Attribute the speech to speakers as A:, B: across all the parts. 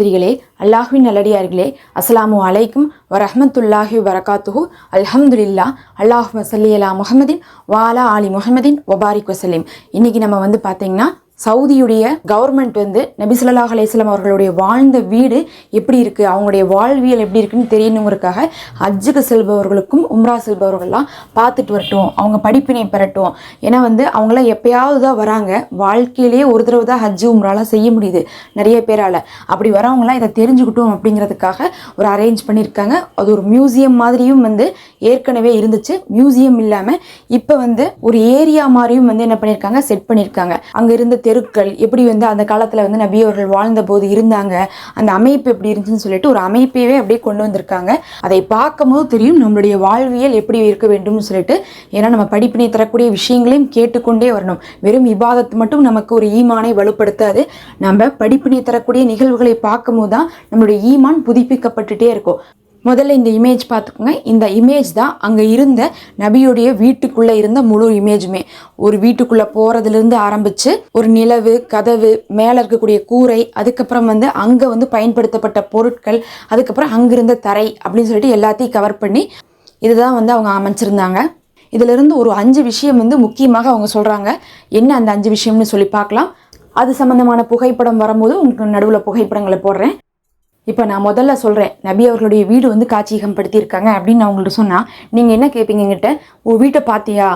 A: சகோதரிகளே அல்லாஹ்வின் நல்லடியார்களே அஸ்ஸலாமு அலைக்கும் வரஹமத்துல்லாஹி வரகாத்துஹு அல்ஹம்துலில்லா அல்லாஹ் வசல்லி அலா முஹம்மதின் வாலா ஆலி முஹம்மதின் ஒபாரிக் வசலீம் இன்னைக்கு நம்ம வந்து பார்த்தீங்கன்னா சவுதியுடைய கவர்மெண்ட் வந்து நபி அலையம் அவர்களுடைய வாழ்ந்த வீடு எப்படி இருக்குது அவங்களுடைய வாழ்வியல் எப்படி இருக்குன்னு தெரியணுங்கிறதுக்காக ஹஜ்ஜுக்கு செல்பவர்களுக்கும் உம்ரா செல்பவர்கள்லாம் பார்த்துட்டு வரட்டும். அவங்க படிப்பினை பெறட்டும். ஏன்னா வந்து அவங்களாம் எப்பயாவது தான் வராங்க. வாழ்க்கையிலேயே ஒரு தடவை தான் ஹஜ்ஜு உம்ராலாம் செய்ய முடியுது நிறைய பேரால். அப்படி வரவங்களாம் இதை தெரிஞ்சுக்கிட்டோம் அப்படிங்கிறதுக்காக ஒரு அரேஞ்ச் பண்ணியிருக்காங்க. அது ஒரு மியூசியம் மாதிரியும் வந்து ஏற்கனவே இருந்துச்சு. மியூசியம் இல்லாமல் இப்போ வந்து ஒரு ஏரியா மாதிரியும் வந்து என்ன பண்ணியிருக்காங்க? செட் பண்ணியிருக்காங்க. அங்கே இருந்த தெருக்கள் எப்படி வந்து அந்த காலத்தில் வந்து நபி அவர்கள் வாழ்ந்த போது இருந்தாங்க அந்த அமைப்பு எப்படி இருந்துச்சுன்னு சொல்லிட்டு ஒரு அமைப்பையே அப்படியே கொண்டு வந்திருக்காங்க. அதை பார்க்கும்போது தெரியும் நம்மளுடைய வாழ்வியல் எப்படி இருக்க வேண்டும்னு சொல்லிட்டு. ஏன்னா நம்ம படிப்பினை தரக்கூடிய விஷயங்களையும் கேட்டுக்கொண்டே வரணும். வெறும் இபாதத்து மட்டும் நமக்கு ஒரு ஈமானை வலுப்படுத்தாது. நம்ம படிப்பினை தரக்கூடிய நிகழ்வுகளை பார்க்கும்போது தான் நம்மளுடைய ஈமான் புதுப்பிக்கப்பட்டுட்டே இருக்கும். முதல்ல இந்த இமேஜ் பார்த்துக்கோங்க. இந்த இமேஜ் தான் அங்கே இருந்த நபியுடைய வீட்டுக்குள்ளே இருந்த முழு இமேஜுமே ஒரு வீட்டுக்குள்ளே போகிறதுலேருந்து ஆரம்பித்து ஒரு நிலவு கதவு மேலே இருக்கக்கூடிய கூரை அதுக்கப்புறம் வந்து அங்கே வந்து பயன்படுத்தப்பட்ட பொருட்கள் அதுக்கப்புறம் அங்கே இருந்த தரை அப்படின்னு சொல்லிட்டு எல்லாத்தையும் கவர் பண்ணி இதுதான் வந்து அவங்க அமைச்சிருந்தாங்க. இதிலிருந்து ஒரு அஞ்சு விஷயம் வந்து முக்கியமாக அவங்க சொல்கிறாங்க என்ன அந்த அஞ்சு விஷயம்னு சொல்லி பார்க்கலாம். அது சம்மந்தமான புகைப்படம் வரும்போது உங்களுக்கு நடுவில் புகைப்படங்களை போடுறேன். இப்போ நான் முதல்ல சொல்கிறேன் நபி அவர்களுடைய வீடு வந்து காட்சியகம் படுத்தியிருக்காங்க அப்படின்னு நான் உங்கள்கிட்ட சொன்னால் நீங்கள் என்ன கேட்பீங்க என்கிட்ட? உன் வீட்டை பார்த்தியா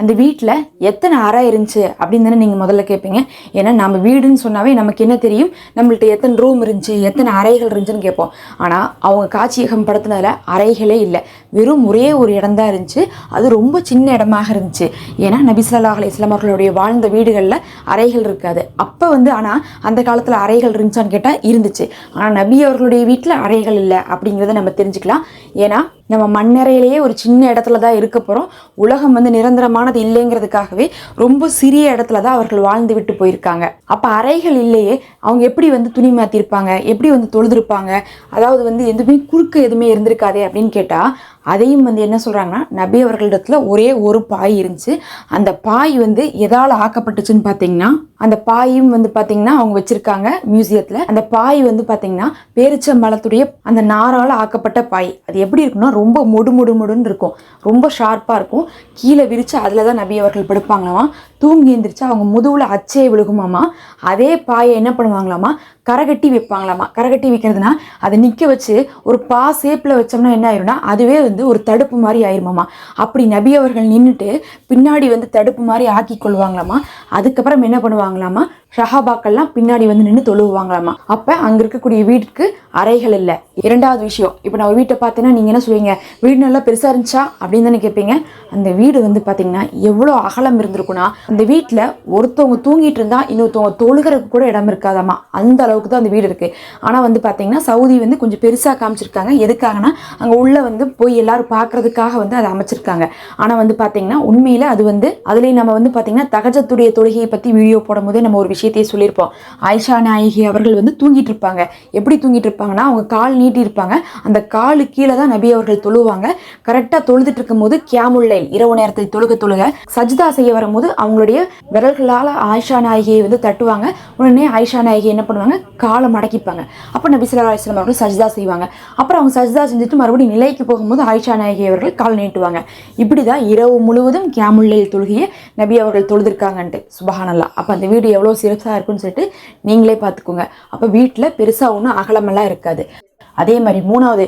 A: அந்த வீட்டில் எத்தனை அறை இருந்துச்சு அப்படின்னு தானே நீங்கள் முதல்ல கேட்பீங்க ஏன்னா நம்ம வீடுன்னு சொன்னாவே நமக்கு என்ன தெரியும்? நம்மள்ட்ட எத்தனை ரூம் இருந்துச்சு எத்தனை அறைகள் இருந்துச்சுன்னு கேட்போம் ஆனால் அவங்க காட்சியகம் படுத்தினதில் அறைகளே இல்லை. வெறும் ஒரே ஒரு இடம் தான் இருந்துச்சு. அது ரொம்ப சின்ன இடமாக இருந்துச்சு. ஏன்னா நபிசல்லாஹ் அலி அலைஹி அவர்களுடைய வாழ்ந்த வீடுகளில் அறைகள் இருக்காது. அப்போ வந்து ஆனால் அந்த காலத்தில் அறைகள் இருந்துச்சான்னு கேட்டால் இருந்துச்சு. ஆனால் நபி அவர்களுடைய வீட்டில் அறைகள் இல்லை அப்படிங்கிறத நம்ம தெரிஞ்சுக்கலாம். ஏன்னா நம்ம மண்ணறையிலேயே ஒரு சின்ன இடத்துல தான் இருக்க போகிறோம் உலகம் வந்து நிரந்தரமான போதுமானது இல்லைங்கிறதுக்காகவே ரொம்ப சிறிய இடத்துல தான் அவர்கள் வாழ்ந்து விட்டு போயிருக்காங்க. அப்போ அறைகள் இல்லையே அவங்க எப்படி வந்து துணி மாற்றிருப்பாங்க எப்படி வந்து தொழுதுருப்பாங்க அதாவது வந்து எதுவுமே குறுக்கு எதுவுமே இருந்திருக்காதே அப்படின்னு கேட்டால் அதையும் வந்து என்ன சொல்கிறாங்கன்னா நபி அவர்களிடத்தில் ஒரே ஒரு பாய் இருந்துச்சு. அந்த பாய் வந்து எதால் ஆக்கப்பட்டுச்சுன்னு பார்த்தீங்கன்னா அந்த பாயும் வந்து பார்த்தீங்கன்னா அவங்க வச்சுருக்காங்க மியூசியத்தில். அந்த பாய் வந்து பார்த்தீங்கன்னா பேரிச்சம்பழத்துடைய அந்த நாரால் ஆக்கப்பட்ட பாய். அது எப்படி இருக்குன்னா ரொம்ப மொடு மொடு மொடுன்னு இருக்கும். ரொம்ப ஷார்ப்பாக இருக்கும். கீழே விரித்து அதில் தான் நபி அவர்கள் படுப்பாங்களாமா? தூங்கி எந்திரிச்சு அவங்க முதுவில் அச்சே விழுகுமாமா? அதே பாயை என்ன பண்ணுவாங்களாமா? கரகட்டி வைப்பாங்களாமா? கரகட்டி வைக்கிறதுனா அதை நிற்க வச்சு ஒரு பா சேப்பில் வச்சோம்னா என்ன ஆயிரும்னா அதுவே வந்து ஒரு தடுப்பு மாதிரி ஆயிருமாம்மா. அப்படி நபி அவர்கள் நின்றுட்டு பின்னாடி வந்து தடுப்பு மாதிரி ஆக்கி கொள்வாங்களாமா அதுக்கப்புறம் என்ன பண்ணுவாங்களாமா ஷஹாபாக்கள்லாம் பின்னாடி வந்து நின்று தொழுவாங்களாமா அப்போ அங்கே இருக்கக்கூடிய வீட்டுக்கு அறைகள் இல்லை. இரண்டாவது விஷயம் இப்போ நான் ஒரு வீட்டை பார்த்தேன்னா நீங்கள் என்ன சொல்லுவீங்க? வீடு நல்லா பெருசாக இருந்துச்சா? அப்படின்னு தானே கேட்பீங்க. அந்த வீடு வந்து பார்த்தீங்கன்னா எவ்வளோ அகலம் இருந்திருக்குன்னா அந்த வீட்டில் ஒருத்தவங்க தூங்கிட்டு இருந்தால் இன்னொருத்தவங்க தொழுகிறதுக்கு கூட இடம் இருக்காதாமா? அந்த அளவுக்கு தான் அந்த வீடு இருக்குது ஆனால் வந்து பார்த்தீங்கன்னா சவுதி வந்து கொஞ்சம் பெருசாக காமிச்சிருக்காங்க. எதுக்காகனா அங்கே உள்ளே வந்து போய் எல்லாரும் பார்க்கறதுக்காக வந்து அதை அமைச்சிருக்காங்க. ஆனால் வந்து பார்த்தீங்கன்னா உண்மையில் அது வந்து அதுலேயும் நம்ம வந்து பார்த்தீங்கன்னா தகஜத்துடைய தொழுகையை பற்றி வீடியோ போடும்போதே நம்ம ஒரு விஷயத்தையே சொல்லியிருப்போம். ஆயிஷா நாயகி அவர்கள் வந்து தூங்கிட்டு இருப்பாங்க எப்படி தூங்கிட்டு இருப்பாங்கன்னா அவங்க கால் நீட்டி இருப்பாங்க அந்த காலு கீழே தான் நபி அவர்கள் தொழுவாங்க. கரெக்டாக தொழுதுட்டு இருக்கும்போது கியாமுல்லை இரவு நேரத்தை தொழுக தொழுக. சஜிதா செய்ய வரும்போது அவங்களுடைய விரல்களால் ஆயிஷா நாயகியை வந்து தட்டுவாங்க. உடனே ஆயிஷா நாயகி என்ன பண்ணுவாங்க? காலை மடக்கிப்பாங்க. அப்போ நபி ஸல்லல்லாஹு அலிஸ்லாம் அவர்கள் சஜிதா செய்வாங்க. அப்புறம் அவங்க சஜிதா செஞ்சுட்டு மறுபடியும் நிலைக்கு போகும்போது ஆயிஷா நாயகி அவர்கள் கால் நீட்டுவாங்க. இப்படி தான் இரவு முழுவதும் கியாமுல்லைல் தொழுகையை நபி அவர்கள் தொழுதிருக்காங்கன்ட்டு. சுபஹானல்லா அப்போ அந்த வீடு எவ்வளோ சிறப்பாக இருக்குன்னு சொல்லிட்டு நீங்களே பார்த்துக்கோங்க அப்போ வீட்டில் பெருசாக ஒன்றும் அகலமெல்லாம் இருக்காது. அதே மாதிரி மூணாவது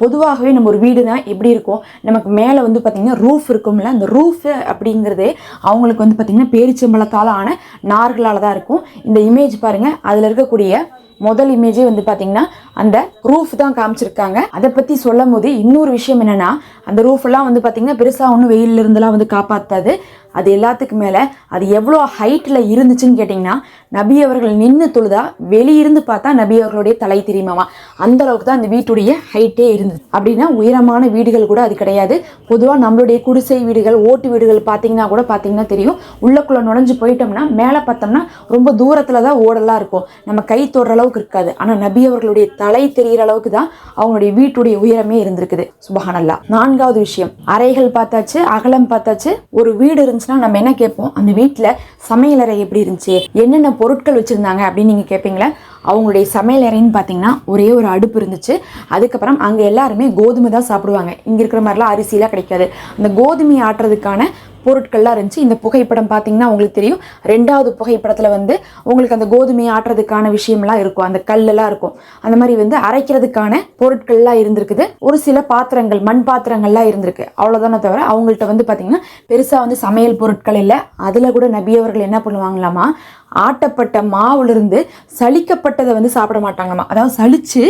A: பொதுவாகவே நம்ம ஒரு வீடுனா எப்படி இருக்கும்? நமக்கு மேலே வந்து பார்த்திங்கன்னா ரூஃப் இருக்கும்ல அந்த ரூஃபு அப்படிங்கிறதே அவங்களுக்கு வந்து பார்த்திங்கன்னா பேரிச்சம்பளத்தால் ஆன நார்களால் தான் இருக்கும். இந்த இமேஜ் பாருங்கள் அதில் இருக்கக்கூடிய முதல் இமேஜே வந்து பார்த்திங்கன்னா அந்த ரூஃப் தான் காமிச்சிருக்காங்க. அதை பற்றி சொல்லும் போது இன்னொரு விஷயம் என்னென்னா அந்த ரூஃப்லாம் வந்து பார்த்திங்கன்னா பெருசாக ஒன்றும் வெயில்ல இருந்தெல்லாம் வந்து காப்பாற்றாது அது எல்லாத்துக்கும் மேலே அது எவ்வளோ ஹைட்டில் இருந்துச்சுன்னு கேட்டிங்கன்னா நபி அவர்கள் நின்று தொழுதா வெளியிருந்து பார்த்தா நபி அவர்களுடைய தலை தெரியுமாமா? அந்த அளவுக்கு தான் அந்த வீட்டுடைய ஹைட்டே இருந்தது. அப்படின்னா உயரமான வீடுகள் கூட அது கிடையாது. பொதுவாக நம்மளுடைய குடிசை வீடுகள் ஓட்டு வீடுகள் பார்த்தீங்கன்னா கூட பார்த்தீங்கன்னா தெரியும். உள்ளக்குள்ளே நுழைஞ்சு போயிட்டோம்னா மேலே பார்த்தோம்னா ரொம்ப தூரத்தில் தான் ஓடலாம் இருக்கும். நம்ம கை தொடுற அளவுக்கு இருக்காது. ஆனால் நபி அவர்களுடைய தலை தெரிகிற அளவுக்கு தான் அவங்களுடைய வீட்டுடைய உயரமே இருந்திருக்குது. சுபஹானல்லா நான்காவது விஷயம். அறைகள் பார்த்தாச்சு அகலம் பார்த்தாச்சு ஒரு வீடு இருந்துச்சுன்னா நம்ம என்ன கேட்போம்? அந்த வீட்டில் சமையலறை எப்படி இருந்துச்சு? என்னென்ன பொருட்கள் வச்சுருந்தாங்க அப்படின்னு நீங்கள் கேட்பீங்களா? அவங்களுடைய சமையலறைன்னு பார்த்தீங்கன்னா ஒரே ஒரு அடுப்பு இருந்துச்சு. அதுக்கப்புறம் அங்கே எல்லாருமே கோதுமை தான் சாப்பிடுவாங்க. இங்கே இருக்கிற மாதிரிலாம் அரிசிலாம் கிடைக்காது. அந்த கோதுமை ஆட்டுறதுக்கான பொருட்கள்லாம் இருந்துச்சு. இந்த புகைப்படம் பார்த்தீங்கன்னா உங்களுக்கு தெரியும். ரெண்டாவது புகைப்படத்தில் வந்து உங்களுக்கு அந்த கோதுமையை ஆட்டுறதுக்கான விஷயம்லாம் இருக்கும். அந்த கல்லெல்லாம் இருக்கும். அந்த மாதிரி வந்து அரைக்கிறதுக்கான பொருட்கள்லாம் இருந்திருக்குது. ஒரு சில பாத்திரங்கள் மண் பாத்திரங்கள்லாம் இருந்திருக்கு. அவ்வளோதானே தவிர அவங்கள்ட்ட வந்து பார்த்தீங்கன்னா பெருசாக வந்து சமையல் பொருட்கள் இல்லை. அதில் கூட நபியவர்கள் என்ன பண்ணுவாங்களாமா ஆட்டப்பட்ட மாவுலேருந்து சலிக்கப்பட்டதை வந்து சாப்பிட மாட்டாங்கம்மா அதாவது சளிச்சு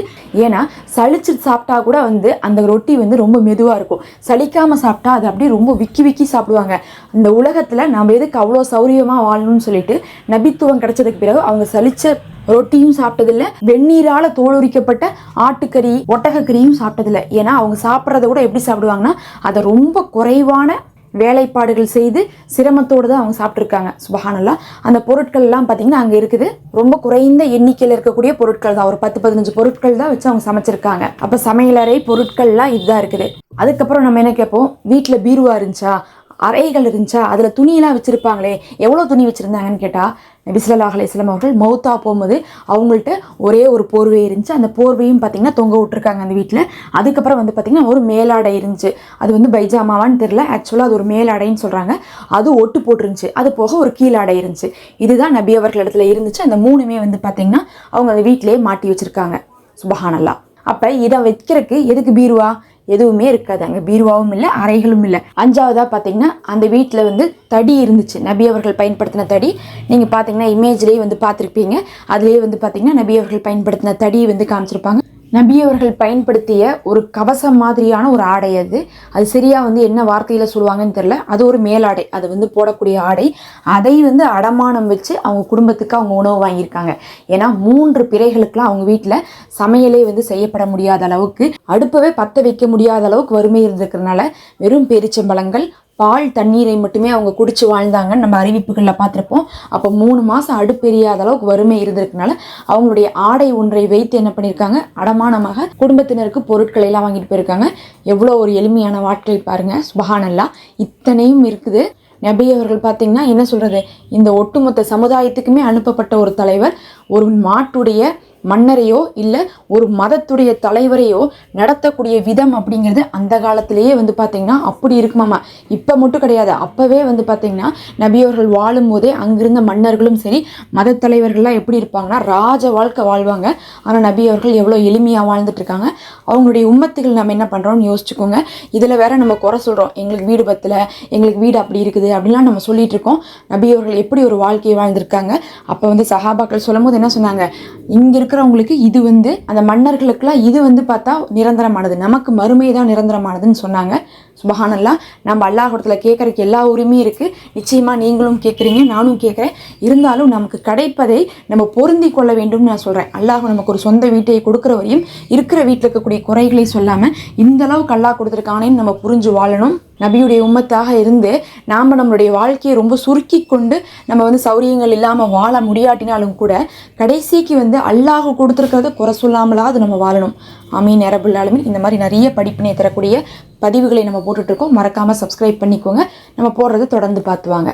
A: ஏன்னா சளிச்சு சாப்பிட்டா கூட வந்து அந்த ரொட்டி வந்து ரொம்ப மெதுவாக இருக்கும். சலிக்காமல் சாப்பிட்டா அது அப்படியே ரொம்ப விக்கி விக்கி சாப்பிடுவாங்க. இந்த உலகத்தில் நம்ம எதுக்கு அவ்வளோ சௌரியமாக வாழணும்னு சொல்லிட்டு நபித்துவம் கிடைச்சதுக்கு பிறகு அவங்க சலிச்ச ரொட்டியும் சாப்பிட்டதில்ல வெந்நீரால தோலுரிக்கப்பட்ட ஆட்டுக்கறி ஒட்டகக்கறியும் சாப்பிட்டதில்ல. ஏன்னா அவங்க சாப்பிட்றத கூட எப்படி சாப்பிடுவாங்கன்னா அதை ரொம்ப குறைவான வேலைப்பாடுகள் செய்து சிரமத்தோடு தான் அவங்க சாப்பிட்ருக்காங்க சுபஹானல்லா. அந்த பொருட்கள் எல்லாம் பார்த்தீங்கன்னா அங்கே இருக்குது. ரொம்ப குறைந்த எண்ணிக்கையில் இருக்கக்கூடிய பொருட்கள் தான். ஒரு பத்து பதினஞ்சு பொருட்கள் தான் வச்சு அவங்க சமைச்சிருக்காங்க. அப்போ சமையலறை பொருட்கள்லாம் இதுதான் இருக்குது. அதுக்கப்புறம் நம்ம என்ன கேட்போம்? வீட்டில் பீருவா இருந்துச்சா? அறைகள் இருந்துச்சா? அதில் துணியெல்லாம் வச்சுருப்பாங்களே. எவ்வளோ துணி வச்சுருந்தாங்கன்னு கேட்டால் நபிசுல்லா அலையம் அவர்கள் மௌத்தா போகும்போது அவங்கள்ட்ட ஒரே ஒரு போர்வை இருந்துச்சு. அந்த போர்வையும் பார்த்திங்கன்னா தொங்க விட்டுருக்காங்க அந்த வீட்டில் அதுக்கப்புறம் வந்து பார்த்திங்கன்னா ஒரு மேலாடை இருந்துச்சு. அது வந்து பைஜாமாவான்னு தெரில ஆக்சுவலாக அது ஒரு மேலாடைன்னு சொல்கிறாங்க அது ஒட்டு போட்டுருந்துச்சு. அது போக ஒரு கீழாடை இருந்துச்சு. இதுதான் நபி அவர்கள் இடத்துல இருந்துச்சு. அந்த மூணுமே வந்து பார்த்திங்கன்னா அவங்க அந்த வீட்டிலேயே மாட்டி வச்சுருக்காங்க. சுபஹானல்லா. அப்போ இதை வைக்கிறதுக்கு எதுக்கு பீருவா? எதுவுமே இருக்காது. அங்கே பீர்வாவும் இல்லை அறைகளும் இல்லை. அஞ்சாவதாக பார்த்தீங்கன்னா அந்த வீட்டில் வந்து தடி இருந்துச்சு. நபி அவர்கள் பயன்படுத்தின தடி. நீங்கள் பார்த்தீங்கன்னா இமேஜ்லேயே வந்து பார்த்துருப்பீங்க அதுலேயே வந்து பார்த்தீங்கன்னா நபி அவர்கள் பயன்படுத்தின தடி வந்து காமிச்சிருப்பாங்க. நபி அவர்கள் பயன்படுத்திய ஒரு கவசம் மாதிரியான ஒரு ஆடை அது. அது சரியாக வந்து என்ன வார்த்தையில் சொல்லுவாங்கன்னு தெரில அது ஒரு மேலாடை. அது வந்து போடக்கூடிய ஆடை. அதை வந்து அடமானம் வச்சு அவங்க குடும்பத்துக்கு அவங்க உணவு வாங்கியிருக்காங்க. ஏன்னா மூன்று பிறைகளுக்கெல்லாம் அவங்க வீட்டில் சமையலே வந்து செய்யப்பட முடியாத அளவுக்கு அடுப்பவே பற்ற வைக்க முடியாத அளவுக்கு வறுமை இருந்திருக்கிறதுனால வெறும் பேரிச்சம்பழங்கள் பால் தண்ணீரை மட்டுமே அவங்க குடிச்சு வாழ்ந்தாங்கன்னு நம்ம அறிவிப்புகளில் பார்த்துருப்போம். அப்போ மூணு மாதம் அடுப்பெரியாத அளவுக்கு வறுமை இருந்திருக்கனால அவங்களுடைய ஆடை ஒன்றை வைத்து என்ன பண்ணியிருக்காங்க அடமானமாக குடும்பத்தினருக்கு பொருட்களை எல்லாம் வாங்கிட்டு போயிருக்காங்க. எவ்வளோ ஒரு எளிமையான வாழ்க்கை பாருங்க. சுபஹானல்லா. இத்தனையும் இருக்குது. நபி அவர்கள் பார்த்தீங்கன்னா என்ன சொல்கிறது இந்த ஒட்டுமொத்த சமுதாயத்துக்குமே அனுப்பப்பட்ட ஒரு தலைவர். ஒரு மாட்டுடைய மன்னரையோ இல்லை ஒரு மதத்துடைய தலைவரையோ நடத்தக்கூடிய விதம் அப்படிங்கிறது அந்த காலத்திலேயே வந்து பார்த்திங்கன்னா அப்படி இருக்குமாமா இப்போ மட்டும் கிடையாது. அப்போவே வந்து பார்த்திங்கன்னா நபியவர்கள் வாழும் போதே அங்கிருந்த மன்னர்களும் சரி மத தலைவர்கள்லாம் எப்படி இருப்பாங்கன்னா ராஜ வாழ்க்கை வாழ்வாங்க. ஆனால் நபி அவர்கள் எவ்வளோ எளிமையாக வாழ்ந்துட்டு இருக்காங்க. அவங்களுடைய உம்மத்துகள் நம்ம என்ன பண்ணுறோம்னு யோசிச்சுக்கோங்க. இதில் வேற நம்ம குறை சொல்கிறோம் எங்களுக்கு வீடு பத்தில் எங்களுக்கு வீடு அப்படி இருக்குது அப்படின்லாம் நம்ம சொல்லிகிட்டு இருக்கோம். நபி அவர்கள் எப்படி ஒரு வாழ்க்கையை வாழ்ந்திருக்காங்க? அப்போ வந்து சஹாபாக்கள் சொல்லும் போது என்ன சொன்னாங்க? இங்கே இருக்கிறவங்களுக்கு இது வந்து அந்த மன்னர்களுக்கெல்லாம் இது வந்து பார்த்தா நிரந்தரமானது. நமக்கு மறுமை தான் நிரந்தரமானதுன்னு சொன்னாங்க. சுபஹானல்லா நம்ம அல்லாஹிடத்தில் கேட்குறக்கு எல்லா உரிமையும் இருக்குது நிச்சயமாக நீங்களும் கேட்குறீங்க நானும் கேட்குறேன் இருந்தாலும் நமக்கு கிடைப்பதை நம்ம பொருந்தி கொள்ள வேண்டும்னு நான் சொல்கிறேன் அல்லாஹ் நமக்கு ஒரு சொந்த வீட்டை கொடுக்குற வரையும் இருக்கிற வீட்டில் இருக்கக்கூடிய குறைகளை சொல்லாமல் இந்த அளவுக்கு அல்லாஹ் கொடுத்துருக்கானேன்னு நம்ம புரிஞ்சு வாழணும். நபியுடைய உம்மத்தாக இருந்து நாம் நம்மளுடைய வாழ்க்கையை ரொம்ப சுருக்கி கொண்டு நம்ம வந்து சௌரியங்கள் இல்லாமல் வாழ முடியாட்டினாலும் கூட கடைசிக்கு வந்து அல்லாஹ் கொடுத்துருக்கிறத குறை சொல்லாமலாவது நம்ம வாழணும். அமீன் அரபுல்லாலுமே இந்த மாதிரி நிறைய படிப்பினை தரக்கூடிய பதிவுகளை நம்ம போட்டுட்ருக்கோம் மறக்காமல் சப்ஸ்கிரைப் பண்ணிக்கோங்க. நம்ம போடுறத தொடர்ந்து பார்த்துவாங்க.